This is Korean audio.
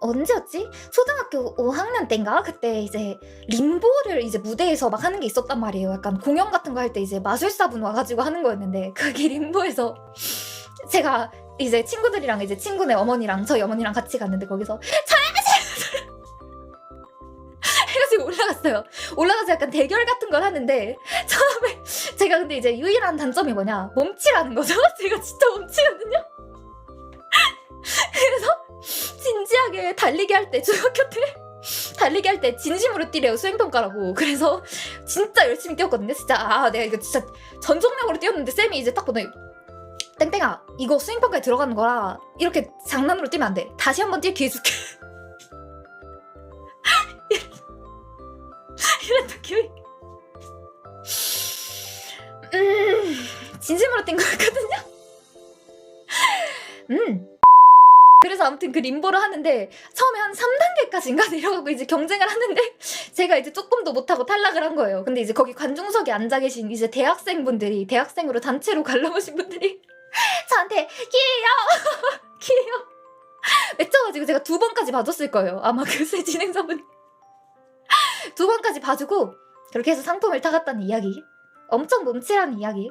언제였지? 초등학교 5학년 때인가? 그때 이제 림보를 이제 무대에서 막 하는 게 있었단 말이에요. 약간 공연 같은 거 할 때 이제 마술사분 와가지고 하는 거였는데 그게 림보에서 제가 이제 친구들이랑 이제 친구네 어머니랑 저희 어머니랑 같이 갔는데 거기서 올라갔어요. 올라가서 약간 대결 같은 걸 하는데 처음에 제가 근데 이제 유일한 단점이 뭐냐 몸치라는 거죠. 제가 진짜 몸치거든요. 진지하게 달리기 할 때 중학교 때 달리기 할 때 진심으로 뛰래요 수행평가라고. 그래서 진짜 열심히 뛰었거든요 진짜. 아 내가 이거 진짜 전속력으로 뛰었는데 쌤이 이제 딱 보더니 땡땡아 이거 수행평가에 들어가는 거라 이렇게 장난으로 뛰면 안 돼. 다시 한번 뛸 기회 줄게. 이랬던 기억이. 음 진심으로 뛴 거였거든요? 음 그래서 아무튼 그 림보를 하는데 처음에 한 3단계까지인가 내려가고 이제 경쟁을 하는데 제가 이제 조금 더 못하고 탈락을 한 거예요. 근데 이제 거기 관중석에 앉아 계신 이제 대학생분들이 대학생으로 단체로 관람오신 분들이 저한테 기회요 기회요 외쳐가지고 제가 두 번까지 봐줬을 거예요. 아마 그새 진행자분이 두 번까지 봐주고 그렇게 해서 상품을 타갔다는 이야기. 엄청 뭉치라는 이야기.